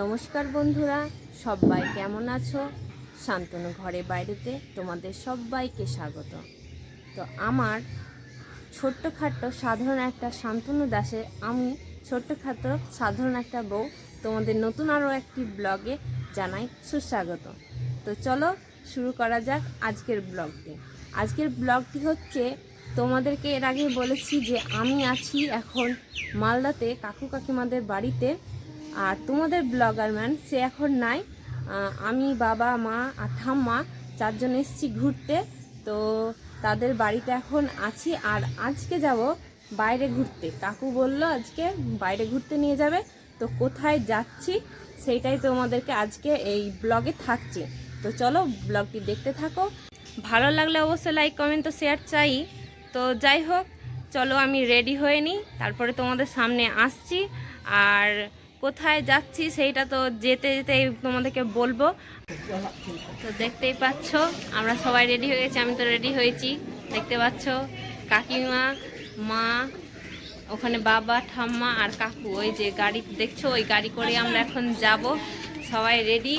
নমস্কার বন্ধুরা, সবাই কেমন আছো? শান্তনু ঘরে বাইরেতে তোমাদের সবাইকে স্বাগত। তো আমার ছোট্টখাট্ট সাধারণ একটা শান্তনু দাসে আমি ছোট্টখাট্ট সাধারণ একটা বউ তোমাদের নতুন আরও একটি ব্লগে জানাই সুস্বাগত। তো চলো শুরু করা যাক আজকের ব্লগটি। আজকের ব্লগটি হচ্ছে, তোমাদেরকে এর আগে বলেছি যে আমি আছি এখন মালদাতে কাকু কাকিমাদের বাড়িতে আর তোমাদের ব্লগার ম্যান, সে এখন নাই। আমি বাবা, মা আর ঠাম্মা চারজন এসেছি ঘুরতে। তো তাদের বাড়িতে এখন আছি আর আজকে যাব বাইরে ঘুরতে। কাকু বলল আজকে বাইরে ঘুরতে নিয়ে যাবে। তো কোথায় যাচ্ছি সেইটাই তোমাদেরকে আজকে এই ব্লগে থাকছে। তো চলো ব্লগটি দেখতে থাকো। ভালো লাগলে অবশ্যই লাইক, কমেন্ট তো শেয়ার চাই। তো যাই হোক, চলো আমি রেডি হয়ে নিই। তারপরে তোমাদের সামনে আসছি। আর কোথায় যাচ্ছি সেইটা তো যেতে যেতে তোমাদেরকে বলব। তো দেখতেই পাচ্ছ, আমরা সবাই রেডি হয়ে গেছি, আমি তো রেডি হয়েছি। দেখতে পাচ্ছ, কাকিমা, মা, ওখানে বাবা, ঠাম্মা আর কাকু। ওই যে গাড়ি, দেখছ, ওই গাড়ি করে আমরা এখন যাব। সবাই রেডি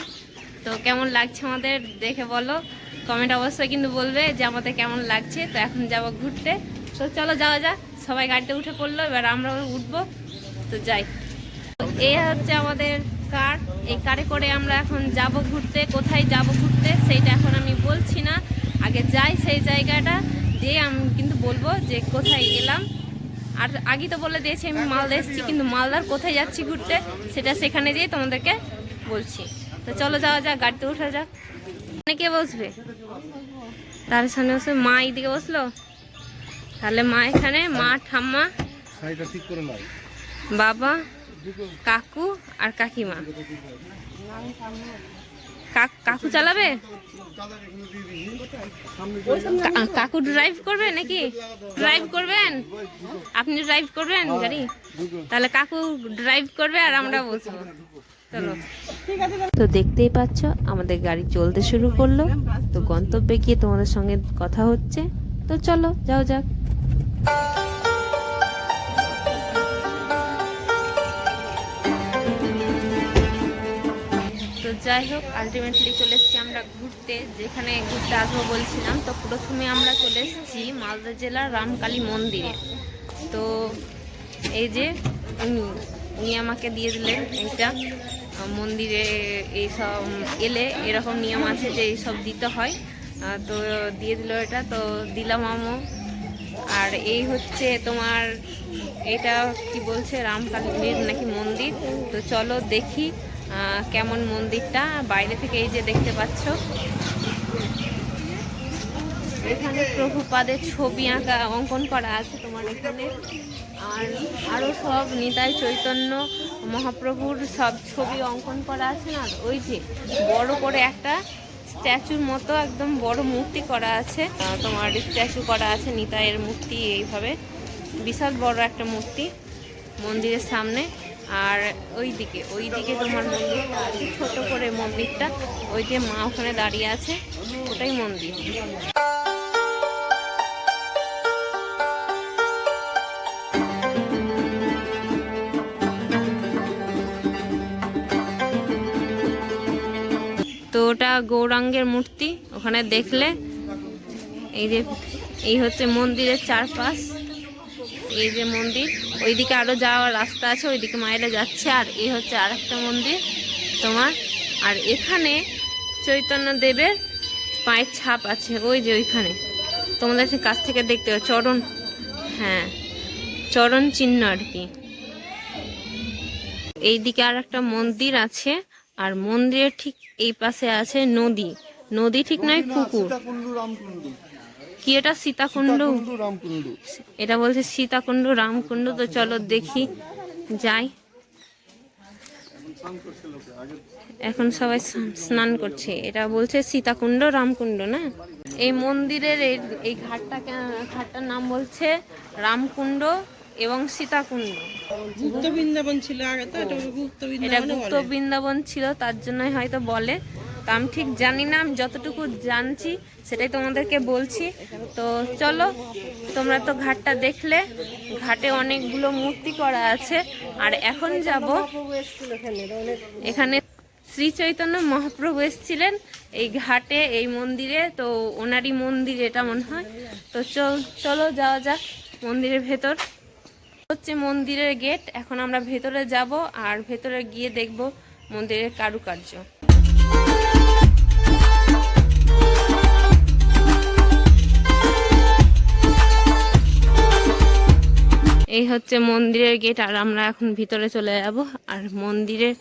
তো কেমন লাগছে আমাদের দেখে বলো। কমেন্ট অবশ্যই কিন্তু বলবে যে আমাদের কেমন লাগছে। তো এখন যাব ঘুরতে। তো চলো যাওয়া যাক। সবাই গাড়িতে উঠে পড়ল, এবার আমরাও উঠবো। তো যাই। এই হচ্ছে আমাদের কার। এই কারে করে আমরা এখন যাব ঘুরতে কোথায় যাব ঘুরতে সেইটা এখন আমি বলছি না। আগে যাই সেই জায়গাটা দিয়ে আমি কিন্তু বলব যে কোথায় এলাম আর আগে তো বলে দিয়েছি আমি মালদা এসেছি কিন্তু মালদার কোথায় যাচ্ছি ঘুরতে সেটা সেখানে যেয়ে তোমাদেরকে বলছি। তো চলো যাওয়া যাক গাড়িতে উঠা যাক। কে বসবে? তার সামনে বসে মা এইদিকে বসল? তাহলে মা এখানে মা ঠাম্মা। বাবা কাকু আর কাকিমা। কাকু চালাবে? কাকু ড্রাইভ করবে নাকি? ড্রাইভ করবেন? আপনি ড্রাইভ করবেন গাড়ি? তাহলে কাকু ড্রাইভ করবে আর আমরা বসবো। তো দেখতেই পাচ্ছ, আমাদের গাড়ি চলতে শুরু করল। তো গন্তব্যে গিয়ে তোমাদের সঙ্গে কথা হচ্ছে। তো চলো, যাও যাক। যাই হোক আলটিমেটলি চলে এসেছি আমরা ঘুরতে। যেখানে ঘুরতে আসব বলছিলাম, তো প্রথমে আমরা চলে এসেছি মালদা জেলার রামকালী মন্দিরে। তো এই যে উনি উনি আমাকে দিয়ে দিলেন এইটা। মন্দিরে এইসব এলে এরকম নিয়ম আছে যে এইসব দিতে হয়। তো দিয়ে দিল এটা, তো দিলাম আমও আর এই হচ্ছে তোমার, এটা কি বলছে রামকালীর নাকি মন্দির? তো চলো দেখি। কেমন মন্দিরটা? বাইরে থেকে এই যে দেখতে পাচ্ছ। এখানে প্রভুপাদের ছবি আঁকা, অঙ্কন করা আছে তোমার এখানে। আর আরও সব নিতাই চৈতন্য মহাপ্রভুর সব ছবি অঙ্কন করা আছে না? ওই যে বড় করে একটা স্ট্যাচুর মতো একদম বড় মূর্তি করা আছে। তোমার স্ট্যাচু করা আছে নিতাইয়ের মূর্তি এইভাবে। বিশাল বড় একটা মূর্তি মন্দিরের সামনে। আর ওই দিকে ওই দিকে তোমার মন্দিরটা আছে, ছোট করে মন্দিরটা। ওই যে মা ওখানে দাঁড়িয়ে আছে, ওটাই মন্দির। তো ওটা গৌরাঙ্গের মূর্তি, ওখানে দেখলে এই যে, এই হচ্ছে মন্দিরের চারপাশ। এই যে মন্দির, ওইদিকে আরও যাওয়ার রাস্তা আছে, ওইদিকে মাইলে যাচ্ছে, আর এই হচ্ছে আরেকটা মন্দির তোমার। আর এখানে চৈতন্য দেবের পায়ের ছাপ আছে, ওই যে ওইখানে। তোমাদের কাছ থেকে দেখতে হবে চরণ হ্যাঁ চরণ চিহ্ন আর কি। এইদিকে আর একটা মন্দির আছে, আর মন্দিরের ঠিক এই পাশে আছে নদী। নদী ঠিক নয়, পুকুর। কি এটা? সীতাকুণ্ড? রামকুণ্ডু। এটা বলছে সীতাকুণ্ড রামকুণ্ড তো চলো দেখি যাই। এখন সবাই স্নান- করছে। এটা বলছে সীতাকুণ্ড রামকুণ্ড না? এই মন্দিরের এই এই ঘাটটা ঘাটটার নাম বলছে রামকুণ্ড এবং সীতাকুণ্ড। গুপ্ত বৃন্দাবন ছিল আগে তো এটা গুপ্ত বৃন্দাবন ছিল তার জন্যই হয়তো বলে। তো আমি ঠিক জানি না, আমি যতটুকু জানছি সেটাই তোমাদেরকে বলছি। তো চলো, তোমরা তো ঘাটটা দেখলে, ঘাটে অনেকগুলো মূর্তি করা আছে। আর এখন যাব এখানে শ্রী চৈতন্য মহাপ্রভু এসেছিলেন এই ঘাটে, এই মন্দিরে, তো ওনারই মন্দির এটা মনে হয়। তো চল যাওয়া যাক মন্দিরের ভেতর। হচ্ছে মন্দিরের গেট, এখন আমরা ভেতরে যাব আর ভেতরে গিয়ে দেখব মন্দিরের কারুকার্য। এই হচ্ছে মন্দিরের গেট, আর আমরা এখন ভিতরে চলে যাব। আর মন্দিরের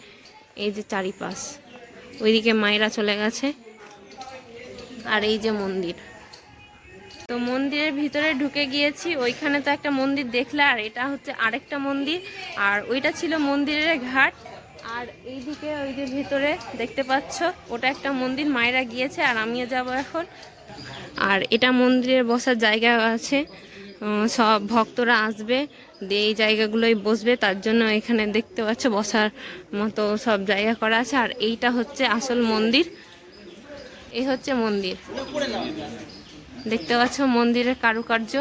এই যে চারিপাশ, ওইদিকে মায়েরা চলে গেছে। আর এই যে মন্দির। তো মন্দিরের ভিতরে ঢুকে গিয়েছি, ওইখানে তো একটা মন্দির দেখলে আর এটা হচ্ছে আরেকটা মন্দির। আর ওইটা ছিল মন্দিরের ঘাট। আর এইদিকে, ওই যে ভিতরে দেখতে পাচ্ছ, ওটা একটা মন্দির, মায়েরা গিয়েছে, আর আমিও যাব এখন। আর এটা মন্দিরে বসার জায়গা আছে। সব ভক্তরা আসবে দিয়ে এই জায়গাগুলোই বসবে তার জন্য এখানে দেখতে পাচ্ছ বসার মতো সব জায়গা করা আছে। আর এইটা হচ্ছে আসল মন্দির। এই হচ্ছে মন্দির। দেখতে পাচ্ছ মন্দিরের কারুকার্য।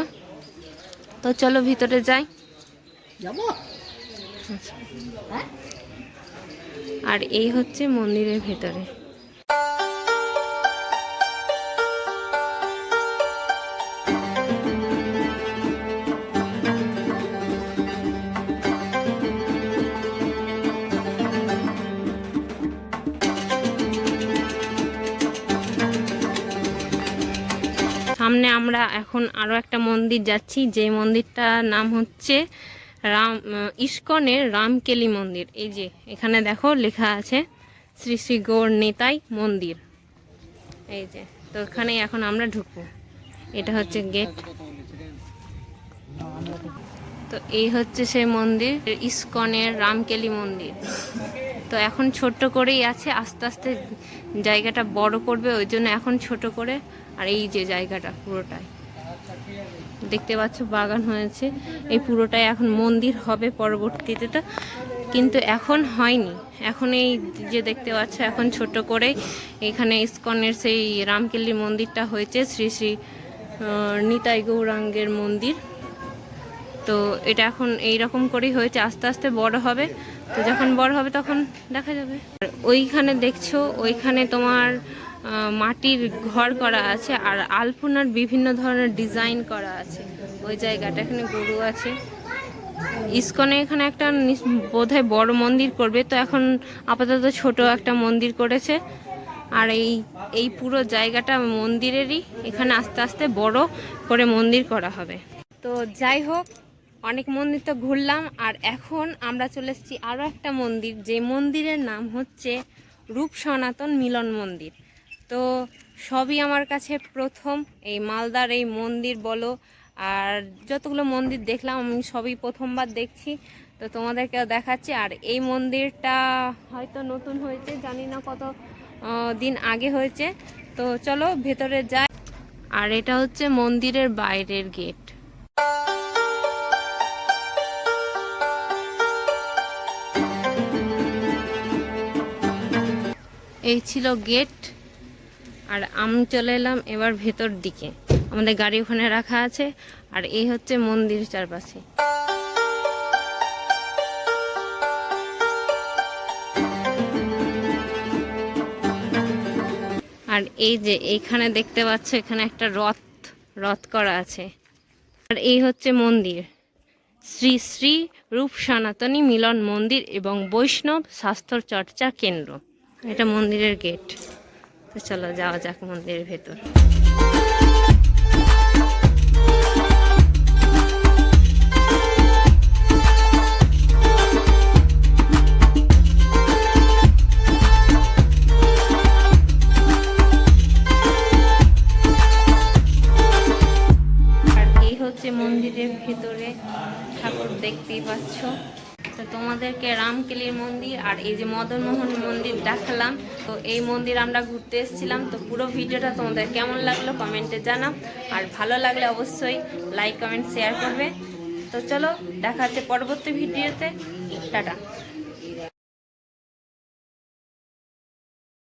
তো চলো ভিতরে যাই। আর এই হচ্ছে মন্দিরের ভেতরে। আমরা এখন আরও একটা মন্দির যাচ্ছি। যে মন্দিরটার নাম হচ্ছে রাম ইস্কনের রামকেলি মন্দির। এই যে, এখানে দেখো লেখা আছে, শ্রী শ্রী গৌর নেতাই মন্দির। এই যে, তো এখানে এখন আমরা ঢুকবো। এটা হচ্ছে গেট। তো এই হচ্ছে সেই মন্দির, ইস্কনের রামকেলি মন্দির। তো এখন ছোট্ট করেই আছে, আস্তে আস্তে জায়গাটা বড় করবে, ওই জন্য এখন ছোট করে, আর এই যে জায়গাটা পুরোটাই। দেখতে পাচ্ছ বাগান হয়েছে, এই পুরোটাই এখন মন্দির হবে পরবর্তীতে তো, কিন্তু এখন হয়নি। এখন এই যে দেখতে পাচ্ছ, এখন ছোট করে এখানে ইস্কনের সেই রামকেল্লি মন্দিরটা হয়েছে, শ্রী শ্রী নিতাই গৌরাঙ্গের মন্দির। তো এটা এখন এই রকম করেই হয়েছে, আস্তে আস্তে বড় হবে। তো যখন বড় হবে তখন দেখা যাবে। ওইখানে দেখছ, ওইখানে তোমার মাটির ঘর করা আছে আর আলপনার বিভিন্ন ধরনের ডিজাইন করা আছে। ওই জায়গাটা এখানে গরু আছে। ইস্কনে এখানে একটা বোধহয় বড় মন্দির করবে। তো এখন আপাতত ছোট একটা মন্দির করেছে। আর এই এই পুরো জায়গাটা মন্দিরেরই। এখানে আস্তে আস্তে বড় করে মন্দির করা হবে। তো যাই হোক অনেক মন্দির তো ঘুরলাম, আর এখন আমরা চলে এসেছি আরও একটা মন্দির, যে মন্দিরের নাম হচ্ছে রূপ সনাতন মিলন মন্দির। তো সবই আমার কাছে প্রথম, এই মালদার এই মন্দির বলো, আর যতগুলো মন্দির দেখলাম আমি সবই প্রথমবার দেখছি, তো তোমাদেরকেও দেখাচ্ছি। আর এই মন্দিরটা হয়তো নতুন হয়েছে, জানি না কত দিন আগে হয়েছে। তো চলো ভেতরে যাই। আর এটা হচ্ছে মন্দিরের বাইরের গেট। এই ছিল গেট, আর আমি চলে এলাম এবার ভেতর দিকে। আমাদের গাড়ি ওখানে রাখা আছে, আর এই হচ্ছে মন্দির চারপাশে। আর এই যে এইখানে দেখতে পাচ্ছ, এখানে একটা রথ রথ করা আছে। আর এই হচ্ছে মন্দির। শ্রী শ্রী রূপ সনাতনী মিলন মন্দির এবং বৈষ্ণব স্বাস্থ্য চর্চা কেন্দ্র। এটা মন্দিরের গেট তো চলো যাওয়া যাক মন্দিরের ভেতর। মন্দির আর এই যে মদন মোহন মন্দির দেখালাম। তো এই মন্দির আমরা ঘুরতে এসেছিলাম। তো পুরো ভিডিওটা তোমাদের কেমন লাগল কমেন্টে জানাও। আর ভালো লাগলে অবশ্যই লাইক কমেন্ট শেয়ার করবে। তো চলো, দেখা হচ্ছে পরবর্তী ভিডিওতে। টাটা।